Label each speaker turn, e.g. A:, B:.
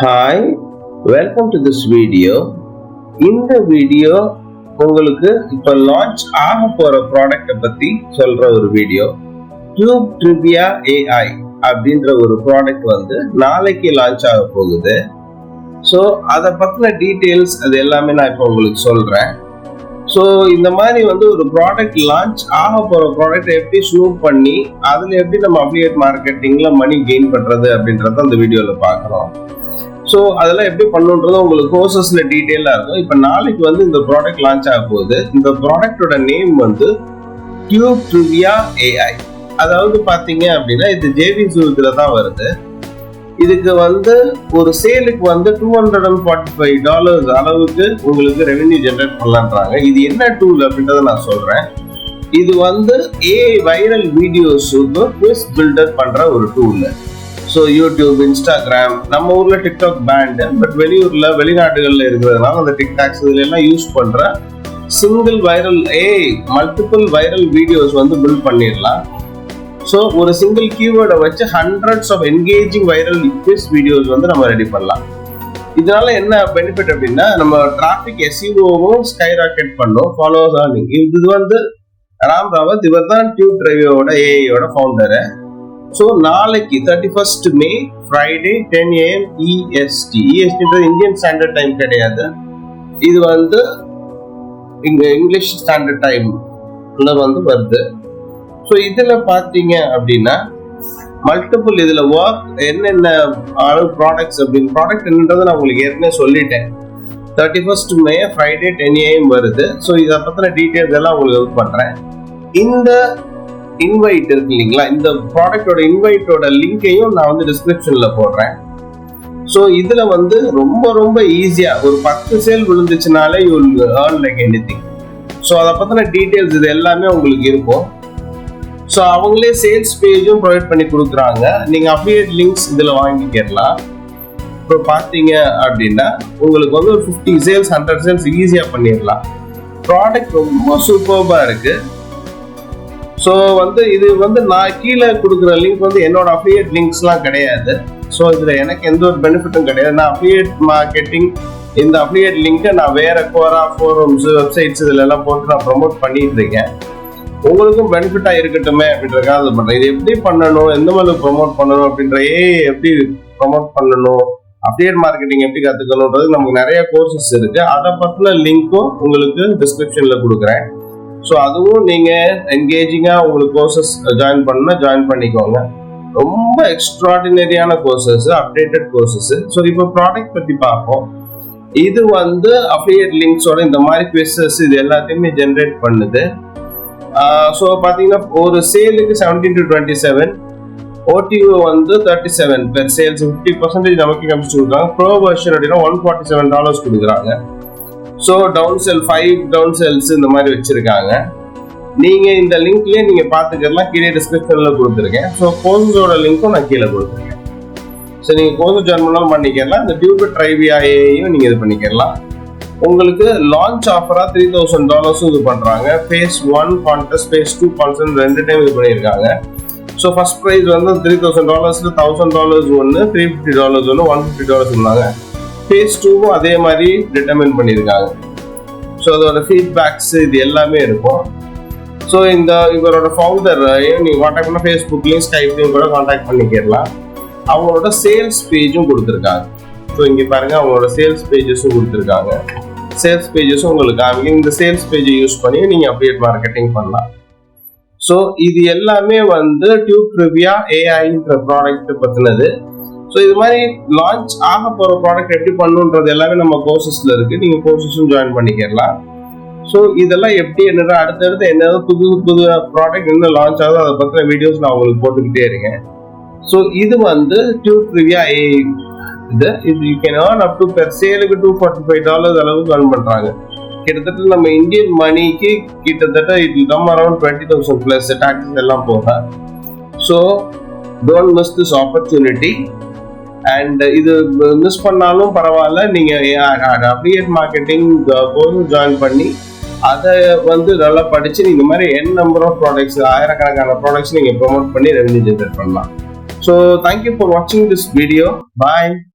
A: Hi welcome to this video இந்த video உங்களுக்கு இப்போ லான்ச் ஆக போற ப்ராடக்டை பத்தி சொல்ற ஒரு வீடியோ டியூப் ட்ரிபியா ஏஐ அப்படின்ற ஒரு ப்ராடக்ட் வந்து நாளைக்கு லான்ச் ஆக போகுது. ஸோ அதை பத்தின டீட்டெயில்ஸ் அது எல்லாமே நான் இப்போ உங்களுக்கு சொல்றேன். ஸோ இந்த மாதிரி வந்து ஒரு ப்ராடக்ட் லான்ச் ஆக போகிற ப்ராடக்ட் எப்படி ஸ்னூப் பண்ணி அதில் எப்படி நம்ம அப்ளியேட் மார்க்கெட்டிங்கில் மணி கெயின் பண்ணுறது அப்படின்றத அந்த வீடியோவில் பார்க்குறோம். ஸோ அதெல்லாம் எப்படி பண்ணுன்றது உங்களுக்கு கோர்சஸில் டீட்டெயிலாக இருக்கும். இப்போ நாளைக்கு வந்து இந்த ப்ராடக்ட் லான்ச் ஆக போகுது. இந்த ப்ராடக்டோட நேம் வந்து டியூப் ட்ரிவியா ஏஐ அதாவது பார்த்தீங்க அப்படின்னா இது ஜேவி ஜூத்துல தான் வருது. இதுக்கு வந்து ஒரு சேலுக்கு வந்து two hundred and forty five dollars அளவுக்கு உங்களுக்கு ரெவென்யூ ஜென்ரேட் பண்ணலான்றாங்க. இது என்ன டூல் அப்படின்றத நான் சொல்றேன். இது வந்து ஏஐ வைரல் வீடியோஸுக்கு குவிஸ் பில்டர் பண்ற ஒரு டூல் ஸோ யூடியூப் இன்ஸ்டாகிராம் நம்ம ஊர்ல டிக்டாக் பேண்டு பட் வெளியூர்ல வெளிநாடுகள்ல இருக்கிறதுனால அந்த டிக்டாக்ஸ் இதுல எல்லாம் யூஸ் பண்ற single viral a multiple viral videos வந்து பில்ட் பண்ணிடலாம். ஸோ ஒரு சிங்கிள் கீவேர்டை வச்சு hundreds of engaging viral quiz videos வந்து நம்ம ரெடி பண்ணலாம். இதனால என்ன பெனிஃபிட் அப்படின்னா நம்ம டிராஃபிக் எஸ்இஓவும் ஸ்கை ராக்கெட் பண்ணோம் ஃபாலோவர்ஸ் ஆனிங் இது வந்து ராம் ராவத் இவர் தான் டியூப் டிரைவோட ஏஐயோட ஃபவுண்டரு ஸோ நாளைக்கு thirty first May Friday ten AM EST இஎஸ்டின்றது Indian standard time கிடையாது. இது வந்து இங்கே இங்கிலீஷ் ஸ்டாண்டர்ட் டைம்ல வந்து வருது. ஸோ இதுல பார்த்தீங்க அப்படின்னா மல்டிபிள் இதுல ஒர்க் என்னென்ன அளவு ப்ராடக்ட்ஸ் அப்படின்னு ப்ராடக்ட் என்னன்றதை நான் உங்களுக்கு ஏற்கனவே சொல்லிட்டேன். Thirty first May Friday ten AM வருது. ஸோ இதை பற்றின டீட்டெயில்ஸ் எல்லாம் உங்களுக்கு ஹெல்ப் பண்ணுறேன் இந்த இன்வைட் இருக்கு இல்லைங்களா? இந்த ப்ராடக்டோட இன்வைட்டோட லிங்கையும் நான் வந்து டிஸ்கிரிப்ஷனில் போடுறேன். ஸோ இதில் வந்து ரொம்ப ரொம்ப ஈஸியாக ஒரு பத்து sale விழுந்துச்சுனாலே you earn like anything so அதை பற்றின டீட்டெயில்ஸ் இது எல்லாமே உங்களுக்கு இருக்கும். ஸோ அவங்களே சேல்ஸ் பேஜும் ப்ரொவைட் பண்ணி கொடுக்குறாங்க. நீங்கள் அஃபிலியேட் லிங்க்ஸ் இதில் வாங்கிக்கிறலாம் இப்போ பார்த்தீங்க அப்படின்னா உங்களுக்கு வந்து ஒரு ஃபிஃப்டி சேல்ஸ் ஹண்ட்ரட் சேல்ஸ் ஈஸியாக பண்ணிடலாம். ப்ராடக்ட் ரொம்ப சூப்பர்பாக இருக்குது ஸோ வந்து இது வந்து நான் கீழே கொடுக்குற லிங்க் வந்து என்னோட அஃபிலியேட் லிங்க்ஸ்லாம் கிடையாது. ஸோ இதில் எனக்கு எந்த ஒரு பெனிஃபிட்டும் கிடையாது. நான் அஃபிலியேட் மார்க்கெட்டிங் இந்த அஃபிலியேட் லிங்க்கை நான் வேற கோரா ஃபோரம்ஸ் வெப்சைட்ஸ் இதில் எல்லாம் போட்டு நான் ப்ரொமோட் பண்ணிட்டு இருக்கேன். உங்களுக்கும் பெனிஃபிட்டா இருக்கட்டுமே அப்படின்றதுக்காக அது பண்றேன். இது எப்படி பண்ணணும் எந்த மாதிரி ப்ரொமோட் பண்ணணும் அப்படின்ற ஏ எப்படி ப்ரொமோட் பண்ணணும் அப்டேட் மார்க்கெட்டிங் எப்படி கத்துக்கணுன்றது நமக்கு நிறைய கோர்சஸ் இருக்கு. அதை பத்தின லிங்க்கும் உங்களுக்கு டிஸ்கிரிப்ஷன்ல கொடுக்குறேன். ஸோ அதுவும் நீங்க என்கேஜிங்கா உங்களுக்கு கோர்சஸ் ஜாயின் பண்ணா ஜாயின் பண்ணிக்கோங்க. ரொம்ப எக்ஸ்ட்ராடினரியான கோர்சஸ் அப்டேட்டட் கோர்சஸ் ஸோ இப்போ ப்ராடக்ட் பத்தி பார்ப்போம். இது வந்து அஃபிலியேட் லிங்க்ஸோட இந்த மாதிரி குவிசஸ் இது எல்லாத்தையுமே ஜென்ரேட் பண்ணுது. ஸோ பார்த்தீங்கன்னா ஒரு சேலுக்கு seventeen to twenty seven OTO வந்து thirty seven per sales fifty percentage நமக்கு கமிச்சு கொடுக்குறாங்க. ப்ரோ வெர்ஷன் அப்படின்னா ஒன் ஃபார்ட்டி செவன் டாலர்ஸ் கொடுக்குறாங்க. So down sell five down sells இந்த மாதிரி வச்சுருக்காங்க. நீங்கள் இந்த லிங்க்லேயே நீங்கள் பார்த்துக்கலாம் கீழே டிஸ்கிரிப்ஷனில் கொடுத்துருக்கேன். ஸோ கோர்ஸோட லிங்க்கும் நான் கீழே கொடுத்துருக்கேன். ஸோ நீங்கள் கோர்ஸ் ஜாயின் பண்ணாலும் பண்ணிக்கலாம். இந்த டியூபர் ட்ரைவியாயையும் நீங்கள் இது பண்ணிக்கலாம். உங்களுக்கு லான்ச் ஆஃபரா த்ரீ தௌசண்ட் டாலர்ஸும் இது பண்றாங்க. Phase one contest phase two contest ரெண்டு டைம் இது பண்ணியிருக்காங்க. ஸோ ஃபர்ஸ்ட் ப்ரைஸ் வந்து த்ரீ தௌசண்ட் டாலர்ஸ்ல தௌசண்ட் டாலர்ஸ் ஒன்று த்ரீ ஃபிஃப்டி டாலர்ஸ் ஒன்று ஒன் ஃபிஃப்டி டாலர்ஸ் இருந்தாங்க ஃபேஸ் டூவும் அதே மாதிரி டிட்டர்மின் பண்ணியிருக்காங்க. ஸோ அதோட ஃபீட்பேக்ஸ் இது எல்லாமே இருக்கும். ஸோ இந்த இவரோட ஃபவுண்டர் நீங்கள் காண்டாக்ட் பண்ண ஃபேஸ்புக்லேயும் ஸ்கைப்லேயும் கூட காண்டாக்ட் பண்ணிக்கிடலாம். அவங்களோட சேல்ஸ் பேஜும் கொடுத்துருக்காங்க. ஸோ இங்கே பாருங்க அவங்களோட சேல்ஸ் பேஜஸும் கொடுத்துருக்காங்க. சேல்ஸ் பேஜஸும் உங்களுக்கு காமிக்கும் இந்த சேல்ஸ் பேஜை யூஸ் பண்ணி நீங்கள் அப்டேட் மார்க்கெட்டிங் பண்ணலாம். ஸோ இது எல்லாமே வந்து டியூப் ரிவியா ஏஐன்ற ப்ராடக்ட் பற்றினது ஸோ இது மாதிரி லான்ச் ஆக போகிற ப்ராடக்ட் எப்படி பண்ணுன்றது எல்லாமே நம்ம கோர்சஸில் இருக்குது நீங்கள் கோர்சஸும் ஜாயின் பண்ணிக்கலாம். ஸோ இதெல்லாம் எப்படி என்னடா அடுத்தடுத்து என்னது புது புது ப்ராடக்ட் என்ன லான்ச் ஆகுதோ அதை பற்றின வீடியோஸ் நான் உங்களுக்கு போட்டுக்கிட்டே இருக்கேன். ஸோ இது வந்து டியூப் ரிவியா ஏஐ இது இது you can earn up to per சேலுக்கு டூ ஃபார்ட்டி ஃபைவ் டாலர்ஸ் அளவுக்கு ஏர்ன் பண்ணுறாங்க கிட்டத்தட்ட நம்ம இந்தியன் மணிக்கு கிட்டத்தட்ட it come around twenty thousand plus taxes எல்லாம் போக. So don't miss this opportunity and இது மிஸ் பண்ணாலும் பரவாயில்ல. நீங்கள் அப்ளிகேட் மார்க்கெட்டிங் கோர்ஸும் ஜாயின் பண்ணி அதை வந்து நல்லா படித்து நீங்கள் இந்த மாதிரி என் நம்பர் ஆஃப் ப்ராடக்ட்ஸ் ஆயிரக்கணக்கான ப்ராடக்ட்ஸ் நீங்கள் ப்ரொமோட் பண்ணி ரெவன்யூ ஜென்ரேட் பண்ணலாம். ஸோ தேங்க்யூ ஃபார் வாட்சிங் திஸ் வீடியோ பாய்